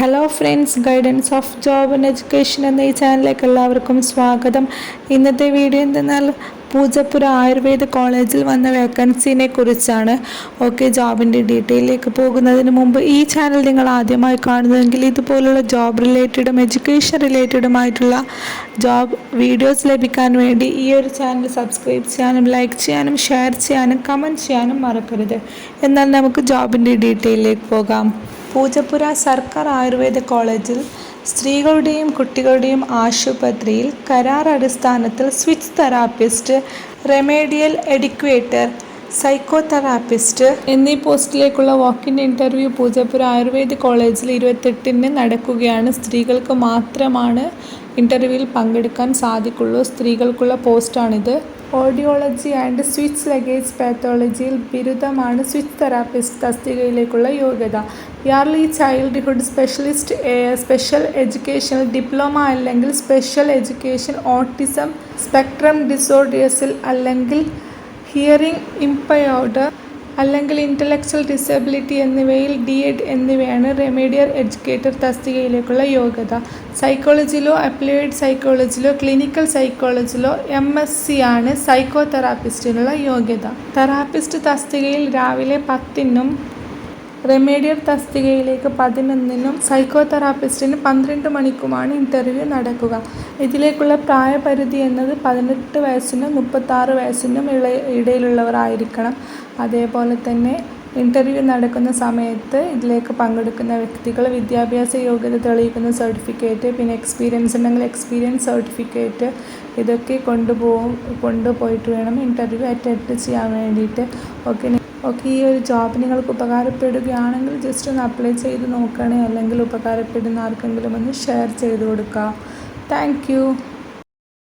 Hello friends guidance of job and education എന്ന ഈ ചാനലിലേക്ക് എല്ലാവർക്കും സ്വാഗതം. ഇന്നത്തെ വീഡിയോ എന്തെന്നാൽ പൂജപ്പുര ആയുർവേദ കോളേജിൽ വന്ന വേക്കൻസിനെ കുറിച്ചാണ്. ഓക്കെ ജോബിന്റെ ഡീറ്റെയിലേക്ക് പോകുന്നതിന് മുമ്പ് ഈ ചാനൽ നിങ്ങൾ ആദ്യമായി കാണുന്നതെങ്കിൽ ഇതുപോലുള്ള ജോബ് റിലേറ്റഡും എഡ്യൂക്കേഷൻ റിലേറ്റഡുമായിട്ടുള്ള ജോബ് വീഡിയോസ് ലഭിക്കാൻ വേണ്ടി ഈ ഒരു ചാനൽ സബ്സ്ക്രൈബ് ചെയ്യാനും ലൈക്ക് ചെയ്യാനും ഷെയർ ചെയ്യാനും കമന്റ് ചെയ്യാനും മറക്കരുത്. എന്നാൽ നമുക്ക് ജോബിന്റെ ഡീറ്റെയിലേക്ക് പോകാം. പൂജപ്പുര സർക്കാർ ആയുർവേദ കോളേജിൽ സ്ത്രീകളുടെയും കുട്ടികളുടെയും ആശുപത്രിയിൽ കരാർ അടിസ്ഥാനത്തിൽ സ്വിച്ച് തെറാപ്പിസ്റ്റ് റെമേഡിയൽ എഡിക്വേറ്റർ സൈക്കോതെറാപ്പിസ്റ്റ് എന്നീ പോസ്റ്റിലേക്കുള്ള walk in interview Poojappura Ayurveda കോളേജിൽ ഇരുപത്തെട്ടിന് നടക്കുകയാണ്. സ്ത്രീകൾക്ക് മാത്രമാണ് ഇന്റർവ്യൂവിൽ പങ്കെടുക്കാൻ സാധിക്കുള്ളൂ. സ്ത്രീകൾക്കുള്ള പോസ്റ്റാണിത്. ഓഡിയോളജി ആൻഡ് സ്വിച്ച് ലഗേജ് പാത്തോളജിയിൽ ബിരുദമാണ് സ്വിച്ച് തെറാപ്പിസ്റ്റ് തസ്തികയിലേക്കുള്ള യോഗ്യത. Early childhood specialist special educational diploma അല്ലെങ്കിൽ സ്പെഷ്യൽ എഡ്യൂക്കേഷൻ ഓട്ടിസം സ്പെക്ട്രം ഡിസോർഡേഴ്സിൽ അല്ലെങ്കിൽ ഹിയറിംഗ് ഇംപയർഡ് അല്ലെങ്കിൽ ഇന്റലക്ച്വൽ ഡിസബിലിറ്റി എന്നിവയിൽ ഡി എഡ് എന്നിവയാണ് റെമീഡിയൽ എഡ്യൂക്കേറ്റർ തസ്തികയിലേക്കുള്ള യോഗ്യത. സൈക്കോളജിയിലോ അപ്ലൈഡ് സൈക്കോളജിയിലോ ക്ലിനിക്കൽ സൈക്കോളജിയിലോ എം എസ് സി ആണ് സൈക്കോ തെറാപ്പിസ്റ്റിനുള്ള യോഗ്യത. തെറാപ്പിസ്റ്റ് തസ്തികയിൽ രാവിലെ പത്തിനും റെമേഡിയൽ തസ്തികയിലേക്ക് പതിനൊന്നിനും സൈക്കോ തെറാപ്പിസ്റ്റിന് പന്ത്രണ്ട് മണിക്കുമാണ് ഇന്റർവ്യൂ നടക്കുക. ഇതിലേക്കുള്ള പ്രായപരിധി എന്നത് പതിനെട്ട് വയസ്സിനും മുപ്പത്താറ് വയസ്സിനും ഇള അതേപോലെ തന്നെ ഇന്റർവ്യൂ നടക്കുന്ന സമയത്ത് ഇതിലേക്ക് പങ്കെടുക്കുന്ന വ്യക്തികൾ വിദ്യാഭ്യാസ യോഗ്യത തെളിയിക്കുന്ന സർട്ടിഫിക്കറ്റ് പിന്നെ എക്സ്പീരിയൻസ് ഉണ്ടെങ്കിൽ എക്സ്പീരിയൻസ് സർട്ടിഫിക്കറ്റ് ഇതൊക്കെ കൊണ്ടുപോകും കൊണ്ടുപോയിട്ട് വേണം ഇന്റർവ്യൂ അറ്റൻഡ് ചെയ്യാൻ വേണ്ടിയിട്ട്. ഓക്കെ ഓക്കെ ഈ ഒരു ജോബ് നിങ്ങൾക്ക് ഉപകാരപ്പെടുകയാണെങ്കിൽ ജസ്റ്റ് ഒന്ന് അപ്ലൈ ചെയ്ത് നോക്കണേ. അല്ലെങ്കിൽ ഉപകാരപ്പെടുന്ന ആർക്കെങ്കിലും ഒന്ന് ഷെയർ ചെയ്ത് കൊടുക്കുക താങ്ക്